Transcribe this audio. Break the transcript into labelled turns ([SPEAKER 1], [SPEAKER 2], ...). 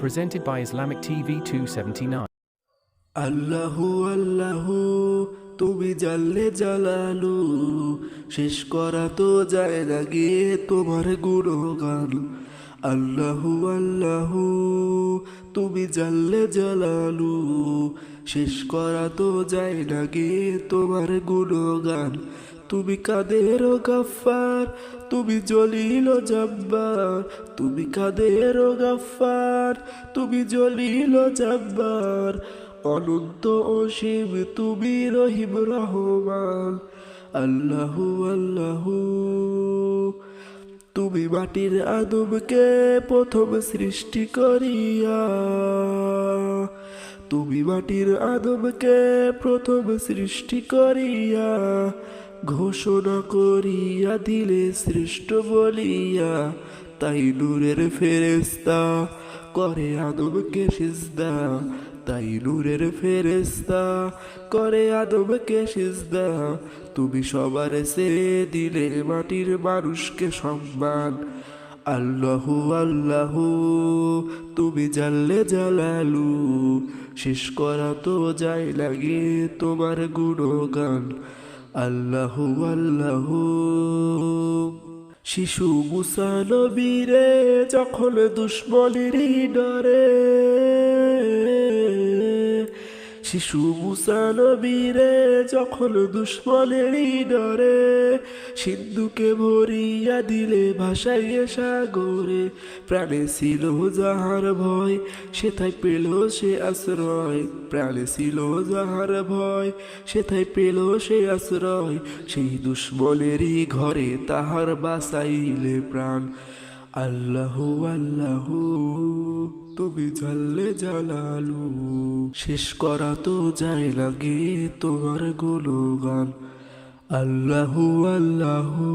[SPEAKER 1] presented by Islamic TV 279.
[SPEAKER 2] আল্লাহু আল্লাহু, তুমি জানলে জালালু, শেষ করা তো যায় না গিয়ে তোমার গুণগান আল্লাহু আল্লাহু, তুমি শেষ করা তো তোমার গুণগান তুমি কাদের গাফার তুমি জলিল জব্বার। তুমি কাদের গাফার তুমি জলিল জব্বার। অনন্ত অসীম তুমি রহিম রহমান। আল্লাহু আল্লাহু। তুমি মাটির আদমকে প্রথম সৃষ্টি করিয়া। তুমি মাটির আদমকে প্রথম সৃষ্টি করিয়া। ঘোষণা করিয়া দিলে সৃষ্ট বলিয়া, তাই নূরের ফেরেস্তা করে আদমকে সিজদা। তাই নূরের ফেরেস্তা করে আদমকে সিজদা। তুমি সবার সে দিলে মাটির মানুষকে সম্মান। আল্লাহু আল্লাহু, তুমি জানলে জালালু। শেষ করা তো যায় লাগে তোমার গুণগান। আল্লাহু আল্লাহ। শিশু মুসানবীরে যখন দুশ্মনেরই ডরে শিশু মুসা নবীরে যখন দুশ্মনেরই ডরে, সিন্ধুকে ভরিয়া দিলে ভাসাইয়ে সাগরে, প্রাণে ছিল যাহার ভয়, সেথায় পেল সে আশ্রয়। প্রাণে ছিল যাহার ভয়, সেথায় পেল সে আশ্রয়। সেই দুশ্মনেরই ঘরে তাহার বাসাইলে প্রাণ। আল্লাহু আল্লাহু। তুমি জানলে জালালু শেষ করা তো যায় লাগে তোমারগুলো গান আল্লাহু আল্লাহু।